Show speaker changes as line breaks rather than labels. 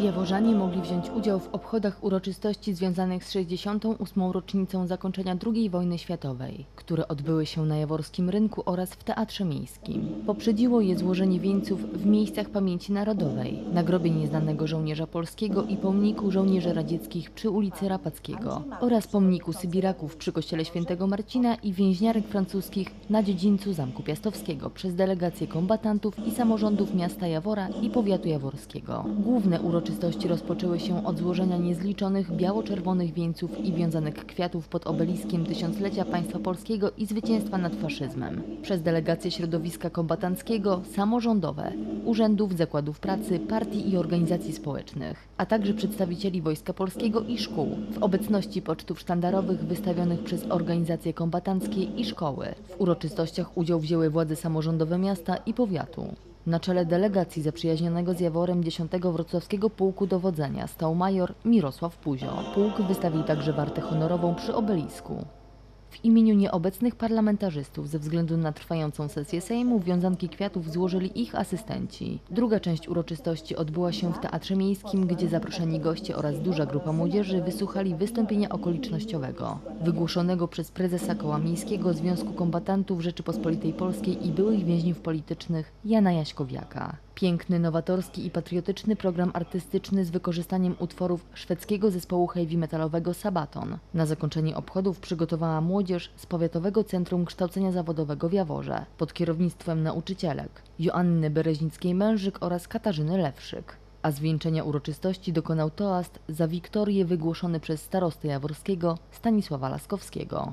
Jaworzanie mogli wziąć udział w obchodach uroczystości związanych z 68. rocznicą zakończenia II wojny światowej, które odbyły się na Jaworskim Rynku oraz w Teatrze Miejskim. Poprzedziło je złożenie wieńców w miejscach pamięci narodowej, na grobie nieznanego żołnierza polskiego i pomniku żołnierzy radzieckich przy ulicy Rapackiego oraz pomniku Sybiraków przy kościele świętego Marcina i więźniarek francuskich na dziedzińcu Zamku Piastowskiego przez delegacje kombatantów i samorządów miasta Jawora i powiatu jaworskiego. Główne uroczystości rozpoczęły się od złożenia niezliczonych biało-czerwonych wieńców i wiązanek kwiatów pod obeliskiem tysiąclecia państwa polskiego i zwycięstwa nad faszyzmem. Przez delegacje środowiska kombatanckiego, samorządowe, urzędów, zakładów pracy, partii i organizacji społecznych, a także przedstawicieli Wojska Polskiego i szkół, w obecności pocztów sztandarowych wystawionych przez organizacje kombatanckie i szkoły. W uroczystościach udział wzięły władze samorządowe miasta i powiatu. Na czele delegacji zaprzyjaźnionego z Jaworem 10 Wrocławskiego Pułku Dowodzenia stał major Mirosław Puzio. Pułk wystawił także wartę honorową przy obelisku. W imieniu nieobecnych parlamentarzystów ze względu na trwającą sesję Sejmu wiązanki kwiatów złożyli ich asystenci. Druga część uroczystości odbyła się w Teatrze Miejskim, gdzie zaproszeni goście oraz duża grupa młodzieży wysłuchali wystąpienia okolicznościowego, wygłoszonego przez prezesa Koła Miejskiego Związku Kombatantów Rzeczypospolitej Polskiej i byłych więźniów politycznych Jana Jaśkowiaka. Piękny, nowatorski i patriotyczny program artystyczny z wykorzystaniem utworów szwedzkiego zespołu heavy metalowego Sabaton. Na zakończenie obchodów przygotowała młodzież z Powiatowego Centrum Kształcenia Zawodowego w Jaworze pod kierownictwem nauczycielek Joanny Bereźnickiej-Mężyk oraz Katarzyny Lewszyk. A zwieńczenia uroczystości dokonał toast za wiktorię wygłoszony przez starostę jaworskiego Stanisława Laskowskiego.